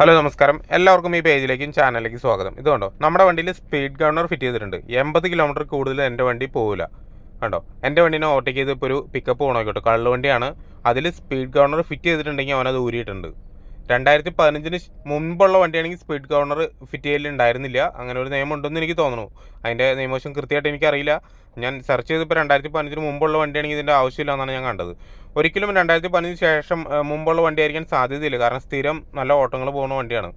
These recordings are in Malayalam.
ഹലോ നമസ്കാരം. എല്ലാവർക്കും ഈ പേജിലേക്കും ചാനലിലേക്കും സ്വാഗതം. ഇതുകൊണ്ടോ നമ്മുടെ വണ്ടിയിൽ സ്പീഡ് ഗവർണർ ഫിറ്റ് ചെയ്തിട്ടുണ്ട്. എൺപത് കിലോമീറ്റർ കൂടുതൽ എന്റെ വണ്ടി പോകില്ല കണ്ടോ എന്റെ വണ്ടീനെ ഓവർടേക്ക് ചെയ്ത് ഇപ്പോൾ ഒരു പിക്കപ്പ് പോകണമെങ്കിൽ കേട്ടോ. വണ്ടിയാണ് അതിൽ സ്പീഡ് ഗവർണർ ഫിറ്റ് ചെയ്തിട്ടുണ്ടെങ്കിൽ അവനത് ഊരിയിട്ടുണ്ട്. രണ്ടായിരത്തി പതിനഞ്ചിന് മുമ്പുള്ള വണ്ടിയാണെങ്കിൽ സ്പീഡ് ഗവർണർ ഫിറ്റ് ചെയ്യലുണ്ടായിരുന്നില്ല അങ്ങനെ ഒരു നിയമം ഉണ്ടെന്ന് എനിക്ക് തോന്നുന്നു. അതിന്റെ നിയമവശം കൃത്യമായിട്ട് എനിക്കറിയില്ല. ഞാൻ സെർച്ച് ചെയ്തപ്പോൾ രണ്ടായിരത്തി പതിനഞ്ചിന് മുമ്പുള്ള വണ്ടിയാണെങ്കിൽ ഇതിന്റെ ആവശ്യമില്ല എന്നാണ് ഞാൻ കണ്ടത്. ഒരിക്കലും രണ്ടായിരത്തി പതിനഞ്ചിന് ശേഷം മുമ്പുള്ള വണ്ടി ആയിരിക്കാൻ സാധ്യതയില്ല. കാരണം സ്ഥിരം നല്ല ഓട്ടങ്ങൾ പോകുന്ന വണ്ടിയാണ്.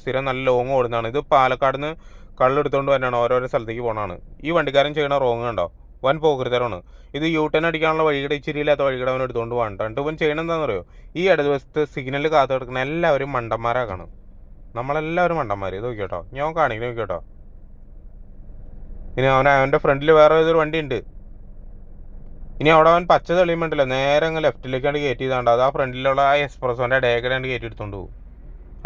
സ്ഥിരം നല്ല ലോങ് ഓടുന്നതാണ്. ഇത് പാലക്കാട് നിന്ന് കള്ളെടുത്തുകൊണ്ട് തന്നെയാണ് ഓരോരോ സ്ഥലത്തേക്ക് പോകണതാണ് ഈ വണ്ടിക്കാരൻ ചെയ്യണ റോങ് കണ്ടോ? വൻ പോകൃതരാണ്. ഇത് യു ടേൺ അടിക്കാനുള്ള വഴികട ഇച്ചിരി ഇല്ലാത്ത വഴിയുടെ അവൻ എടുത്തുകൊണ്ട് പോകണ്ട എന്നിട്ട് ചെയ്യണം എന്താണെന്ന് അറിയോ ഈ ഇടതുവശത്ത് സിഗ്നൽ കാത്തു കിടക്കുന്ന എല്ലാവരും മണ്ടന്മാരാക്കാണ് നമ്മളെല്ലാവരും മണ്ടന്മാർ ഇത് നോക്കിയോട്ടോ. ഞാൻ കാണിക്കുന്നു നോക്കിയോട്ടോ. ഇനി അവൻ അവന്റെ ഫ്രണ്ടിൽ വേറെ ഏതൊരു വണ്ടി ഉണ്ട് ഇനി അവിടെ അവൻ പച്ച തെളിയുമ്പോണ്ടല്ലോ നേരെ അങ്ങ് ലെഫ്റ്റിലേക്കാണ് കയറ്റി ചെയ്താണ്ട് അത് ആ ഫ്രണ്ടിലുള്ള ആ എക്സ്പ്രസോന്റെ ഡേക്കടാണ്ട് കയറ്റി എടുത്തുകൊണ്ട് പോകും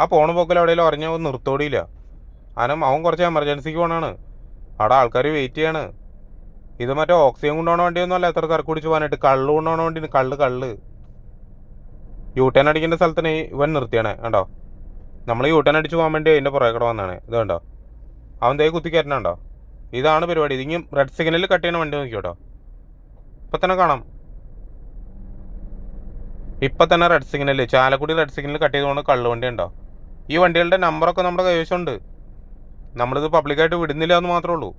ആ പോണ പോക്കിൽ എവിടെയെങ്കിലും ഉറഞ്ഞ നിർത്തോടിയില്ല. കാരണം അവൻ കുറച്ച് എമർജൻസിക്ക് പോകണാണ് അവിടെ ആൾക്കാർ വെയിറ്റ് ചെയ്യാണ്. ഇത് മറ്റേ ഓക്സിജൻ കൊണ്ടുപോകണ വണ്ടിയൊന്നും അല്ല എത്ര തിരക്ക് പിടിച്ച് പോകാനായിട്ട്. കള്ള് കൊണ്ടുപോകണ വണ്ടി കള്ള് കള്ള്. യൂ ടേൺ അടിക്കേണ്ട സ്ഥലത്തിന് ഇവൻ നിർത്തിയാണേ കണ്ടോ? നമ്മൾ യൂ ടേൺ അടിച്ച് പോകാൻ വേണ്ടി അതിന്റെ പുറകെ കൂടെ വന്നാണ് ഇത് കണ്ടോ? അവൻ തേ കുത്തി കയറ്റണുണ്ടോ ഇതാണ് പരിപാടി. ഇതിങ്ങും റെഡ് സിഗ്നലിൽ കട്ട് ചെയ്യണ വണ്ടി നോക്കി കേട്ടോ. ഇപ്പം തന്നെ കാണാം. ഇപ്പം തന്നെ red signal Chalakudy red signal cut ചെയ്തുകൊണ്ട് കള്ളുവണ്ടി ഉണ്ടോ ഈ വണ്ടികളുടെ നമ്പറൊക്കെ നമ്മുടെ കൈവശമുണ്ട് നമ്മളിത് പബ്ലിക്കായിട്ട് വിടുന്നില്ല എന്ന് മാത്രമേ ഉള്ളൂ.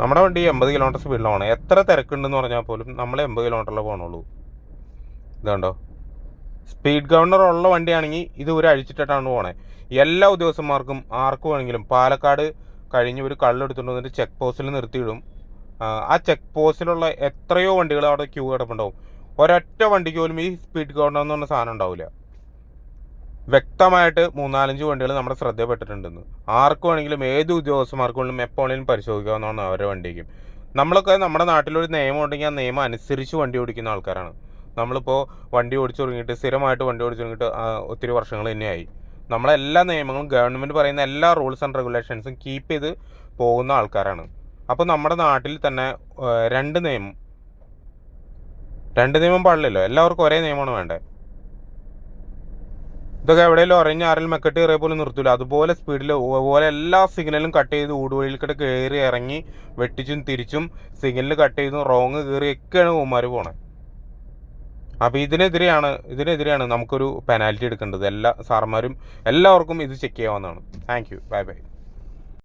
നമ്മുടെ വണ്ടി എൺപത് കിലോമീറ്റർ സ്പീഡിലാണ് എത്ര തിരക്കുണ്ടെന്ന് പറഞ്ഞാൽ പോലും നമ്മൾ എൺപത് കിലോമീറ്ററിലേ പോകണുള്ളൂ ഇതുണ്ടോ സ്പീഡ് ഗവർണർ ഉള്ള വണ്ടിയാണെങ്കിൽ ഇത് ഒരു അഴിച്ചിട്ടിട്ടാണ് പോണേ. എല്ലാ ഉദ്യോഗസ്ഥന്മാർക്കും ആർക്ക് വേണമെങ്കിലും പാലക്കാട് കഴിഞ്ഞ് ഒരു കള്ളെടുത്തുകൊണ്ട് വന്നിട്ട് ചെക്ക് പോസ്റ്റിൽ നിർത്തിയിടും. ആ, ചെക്ക് പോസ്റ്റിലുള്ള എത്രയോ വണ്ടികൾ അവിടെ ക്യൂ കിടപ്പുണ്ടാവും. ഒരൊറ്റ വണ്ടിക്ക് പോലും ഈ സ്പീഡ് ഗവർണർ എന്ന് പറഞ്ഞ സാധനം ഉണ്ടാവില്ല വ്യക്തമായിട്ട് മൂന്നാലഞ്ച് വണ്ടികൾ നമ്മുടെ ശ്രദ്ധയിൽപ്പെട്ടിട്ടുണ്ടെന്ന് ആർക്ക് വേണമെങ്കിലും ഏത് ഉദ്യോഗസ്ഥന്മാർക്ക് വേണമെങ്കിലും എപ്പോൾ വേണമെങ്കിലും പരിശോധിക്കാവുന്നതാണ് അവരുടെ വണ്ടിക്കും. നമ്മളൊക്കെ നമ്മുടെ നാട്ടിലൊരു നിയമം ഉണ്ടെങ്കിൽ ആ നിയമം അനുസരിച്ച് വണ്ടി ഓടിക്കുന്ന ആൾക്കാരാണ്. നമ്മളിപ്പോൾ വണ്ടി ഓടിച്ചു തുടങ്ങിയിട്ട് സ്ഥിരമായിട്ട് വണ്ടി ഓടിച്ചു തുടങ്ങിയിട്ട് ഒത്തിരി വർഷങ്ങൾ തന്നെയായി. നമ്മളെല്ലാ നിയമങ്ങളും ഗവൺമെന്റ് പറയുന്ന എല്ലാ റൂൾസ് ആൻഡ് റെഗുലേഷൻസും കീപ്പ് ചെയ്ത് പോകുന്ന ആൾക്കാരാണ്. അപ്പോൾ നമ്മുടെ നാട്ടിൽ തന്നെ രണ്ട് നിയമം. രണ്ട് നിയമം പാടില്ലല്ലോ. എല്ലാവർക്കും ഒരേ നിയമമാണ് വേണ്ടത്. ഇതൊക്കെ എവിടെയെങ്കിലും അറിഞ്ഞ ആരെങ്കിലും മെക്കട്ട് കയറിയ പോലും നിർത്തില്ല അതുപോലെ സ്പീഡിൽ അതുപോലെ എല്ലാ സിഗ്നലും കട്ട് ചെയ്ത് ഊടുവഴിയിൽ കൂടെ കയറി ഇറങ്ങി വെട്ടിച്ചും തിരിച്ചും സിഗ്നൽ കട്ട് ചെയ്തും റോങ് കയറി ഒക്കെയാണ് ഉമ്മാർ പോണത് അപ്പോൾ ഇതിനെതിരെയാണ് ഇതിനെതിരെയാണ് നമുക്കൊരു പെനാൽറ്റി എടുക്കേണ്ടത്. എല്ലാ സാർമാരും എല്ലാവർക്കും ഇത് ചെക്ക് ചെയ്യാവുന്നതാണ്. Thank you bye bye